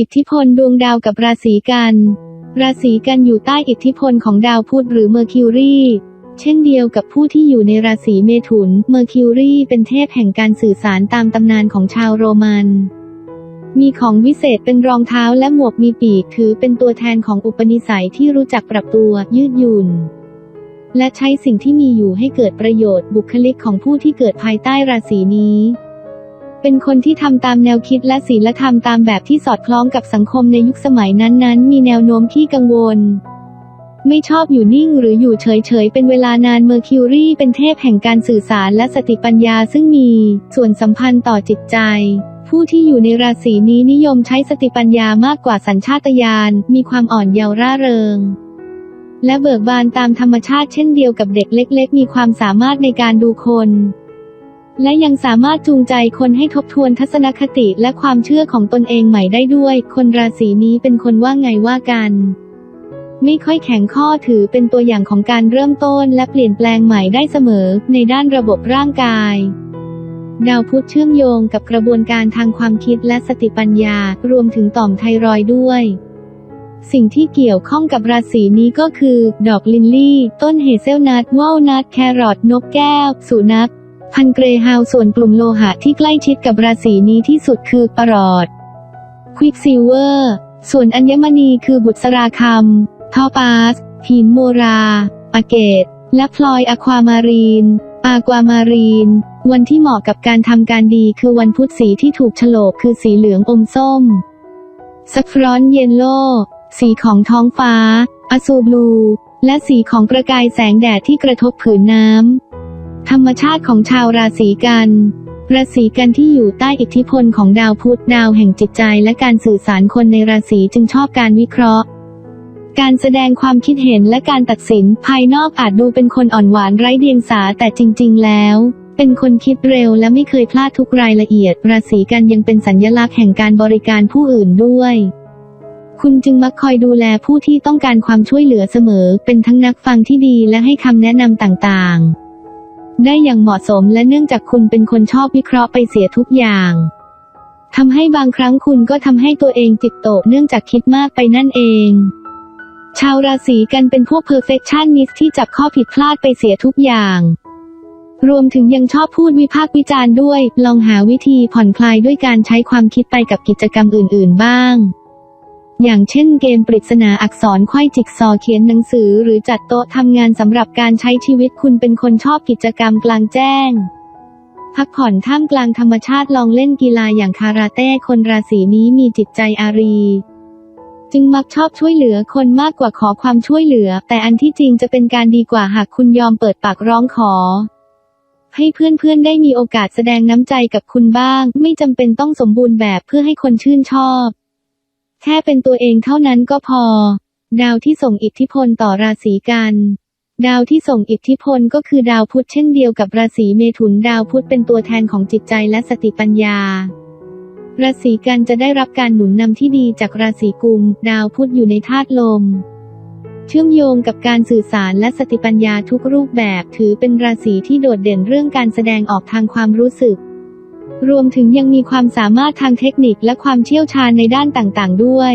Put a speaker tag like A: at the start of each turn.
A: อิทธิพลดวงดาวกับราศีกัน ราศีกันอยู่ใต้อิทธิพลของดาวพุธหรือเมอร์คิวรีเช่นเดียวกับผู้ที่อยู่ในราศีเมถุน เมอร์คิวรีเป็นเทพแห่งการสื่อสารตามตำนานของชาวโรมัน มีของวิเศษเป็นรองเท้าและหมวกมีปีกถือเป็นตัวแทนของอุปนิสัยที่รู้จักปรับตัวยืดหยุ่น และใช้สิ่งที่มีอยู่ให้เกิดประโยชน์บุคลิกของผู้ที่เกิดภายใต้ราศีนี้ เป็นคนที่ทำตามแนวคิดและศีลธรรมตามแบบที่สอดคล้องกับสังคมในยุคสมัยนั้นๆ มีแนวโน้มที่กังวล ไม่ชอบอยู่นิ่งหรืออยู่เฉยๆ เป็นเวลานานเมอร์คิวรีเป็นเทพแห่งการสื่อสารและสติปัญญาซึ่งมีส่วนสัมพันธ์ต่อจิตใจผู้ที่อยู่ในราศีนี้นิยมใช้สติปัญญามากกว่าสัญชาตญาณ มีความอ่อนเยาว์ร่าเริง และเบิกบานตามธรรมชาติเช่นเดียวกับเด็กเล็ก ๆ มีความสามารถในการดูคน และยังสามารถจูงใจคนให้ทบทวนทัศนคติและความเชื่อของตนเองใหม่ได้ด้วย คนราศีนี้เป็นคนว่าไงว่ากันไม่ค่อยแข็งข้อถือเป็นตัวอย่างของการเริ่มต้นและเปลี่ยนแปลงใหม่ได้เสมอ ในด้านระบบร่างกาย ดาวพุธเชื่อมโยงกับกระบวนการทางความคิดและสติปัญญา รวมถึงต่อมไทรอยด์ด้วย สิ่งที่เกี่ยวข้องกับราศีนี้ก็คือ ดอกลินลี่ ต้นเฮเซลนัทว่าวนัทแครอทนกแก้ว สุนัข พันเกรฮาวส่วนกลุ่มโลหะที่ใกล้ชิดกับราศีนี้ที่สุดคือปรอดควิกซิลเวอร์ ส่วนอัญมณีคือบุษรราคำทอปาส หินโมราอาเกต และพลอยอะความารีน อากวามารีน วันที่เหมาะกับการทำการดีคือวันพุธสีที่ถูกฉลกคือสีเหลืองอมส้มสักฟรอนเยนโล สีของท้องฟ้า อสูบลู และสีของประกายแสงแดดที่กระทบผืนน้ำ ธรรมชาติของชาวราศีกันราศีกันที่อยู่ใต้อิทธิพลของดาวพุธดาวแห่งจิตใจและการสื่อสารคนในราศีจึงชอบการวิเคราะห์ การแสดงความคิดเห็นและการตัดสินภายนอกอาจดูเป็นคนอ่อนหวานไร้เดียงสาแต่จริง ๆ แล้ว เป็นคนคิดเร็วและไม่เคยพลาดทุกรายละเอียด ราศีกันยังเป็นสัญญลักษณ์แห่งการบริการผู้อื่นด้วย คุณจึงมักคอยดูแลผู้ที่ต้องการความช่วยเหลือเสมอ เป็นทั้งนักฟังที่ดีและให้คำแนะนำต่างๆ ได้อย่างเหมาะสมและเนื่องจากคุณเป็นคนชอบวิเคราะห์ไปเสียทุกอย่างทำให้บางครั้งคุณก็ทำให้ตัวเองจิตตกเนื่องจากคิดมากไปนั่นเอง ชาวราศีกันเป็นพวก perfectionist ที่จับข้อผิดพลาดไปเสียทุกอย่าง รวมถึงยังชอบพูดวิพากษ์วิจารณ์ด้วย ลองหาวิธีผ่อนคลายด้วยการใช้ความคิดไปกับกิจกรรมอื่น ๆ บ้าง อย่างเช่นเกมปริศนาอักษรไขว้จิกซอเขียนหนังสือหรือจัดโต๊ะทำงานสำหรับการใช้ชีวิตคุณเป็นคนชอบกิจกรรมกลางแจ้ง พักผ่อนท่ามกลางธรรมชาติลองเล่นกีฬาอย่างคาราเต้คนราศีนี้มีจิตใจอารี จึงมักชอบช่วยเหลือคนมากกว่าขอความช่วยเหลือ แต่อันที่จริงจะเป็นการดีกว่าหากคุณยอมเปิดปากร้องขอ ให้เพื่อนๆได้มีโอกาสแสดงน้ำใจกับคุณบ้าง ไม่จำเป็นต้องสมบูรณ์แบบเพื่อให้คนชื่นชอบ ค่เป็นตัวเองเท่านั้นก็พอ ดาวที่ส่งอิทธิพลต่อราศีกัน ดาวที่ส่งอิทธิพลก็คือดาวพุธเช่นเดียวกับราศีเมถุนดาวพุธเป็นตัวแทนของจิตใจและสติปัญญา ราศีกันจะได้รับการหนุนนำที่ดีจากราศีกุม ดาวพุธอยู่ในธาตุลม เชื่อมโยงกับการสื่อสารและสติปัญญาทุกรูปแบบถือเป็นราศีที่โดดเด่นเรื่องการแสดงออกทางความรู้สึก รวมถึงยังมีความสามารถทางเทคนิคและความเชี่ยวชาญในด้านต่างๆ ด้วย